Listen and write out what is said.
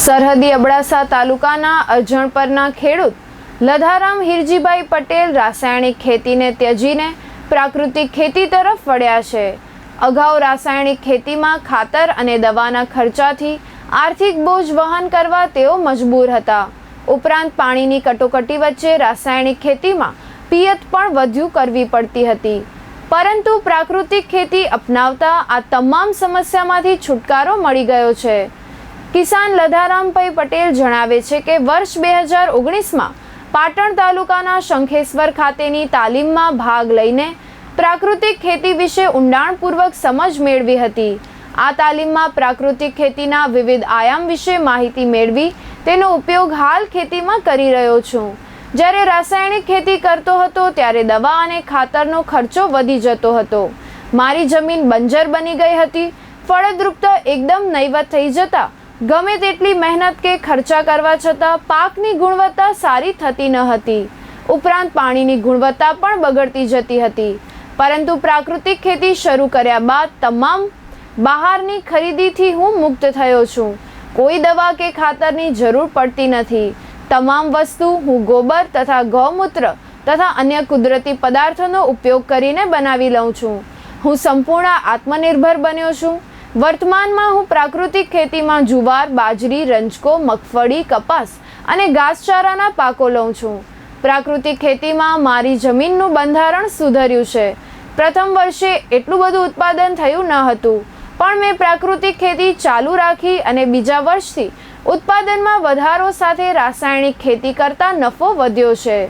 સરહદી અબડાસા તાલુકાના અજણપરના ખેડૂત લધારામ હિરજીભાઈ પટેલ રાસાયણિક ખેતીને ત્યજીને પ્રાકૃતિક ખેતી તરફ વળ્યા છે. અગાઉ રાસાયણિક ખેતીમાં ખાતર અને દવાના ખર્ચાથી આર્થિક બોજ વહન કરવા તેઓ મજબૂર હતા. ઉપરાંત પાણીની કટોકટી વચ્ચે રાસાયણિક ખેતીમાં પિયત પણ વધુ કરવી પડતી હતી. પરંતુ પ્રાકૃતિક ખેતી અપનાવતા આ તમામ સમસ્યામાંથી છુટકારો મળી ગયો છે. કિસાન લધારામભાઈ પટેલ જણાવે છે કે વર્ષ બે હજાર ઓગણીસમાં પાટણ તાલુકાના શંખેશ્વર ખાતેની તાલીમમાં ભાગ લઈને પ્રાકૃતિક ખેતી વિશે ઊંડાણપૂર્વક સમજ મેળવી હતી. આ તાલીમમાં પ્રાકૃતિક ખેતીના વિવિધ આયામ વિશે માહિતી મેળવી તેનો ઉપયોગ હાલ ખેતીમાં કરી રહ્યો છું. જ્યારે રાસાયણિક ખેતી કરતો હતો ત્યારે દવા અને ખાતરનો ખર્ચો વધી જતો હતો. મારી જમીન બંજર બની ગઈ હતી. ફળદ્રુપતા એકદમ નહીવત થઈ જતા ગમે તેટલી મહેનત કે ખર્ચા કરવા છતાં પાકની ગુણવત્તા સારી થતી ન હતી. ઉપરાંત પાણીની ગુણવત્તા પણ બગડતી જતી હતી. પરંતુ પ્રાકૃતિક ખેતી શરૂ કર્યા બાદ તમામ બહારની ખરીદીથી હું મુક્ત થયો છું. કોઈ દવા કે ખાતરની જરૂર પડતી નથી. તમામ વસ્તુ હું ગોબર તથા ગૌમૂત્ર તથા અન્ય કુદરતી પદાર્થોનો ઉપયોગ કરીને બનાવી લઉં છું. હું સંપૂર્ણ આત્મનિર્ભર બન્યો છું. વર્તમાનમાં હું પ્રાકૃતિક ખેતીમાં જુવાર, બાજરી, રંજકો, મગફળી, કપાસ અને ઘાસચારાના પાકો લઉં છું. પ્રાકૃતિક ખેતીમાં મારી જમીનનું બંધારણ સુધર્યું છે. પ્રથમ વર્ષે એટલું બધું ઉત્પાદન થયું ન હતું, પણ મેં પ્રાકૃતિક ખેતી ચાલુ રાખી અને બીજા વર્ષથી ઉત્પાદનમાં વધારો સાથે રાસાયણિક ખેતી કરતાં નફો વધ્યો છે.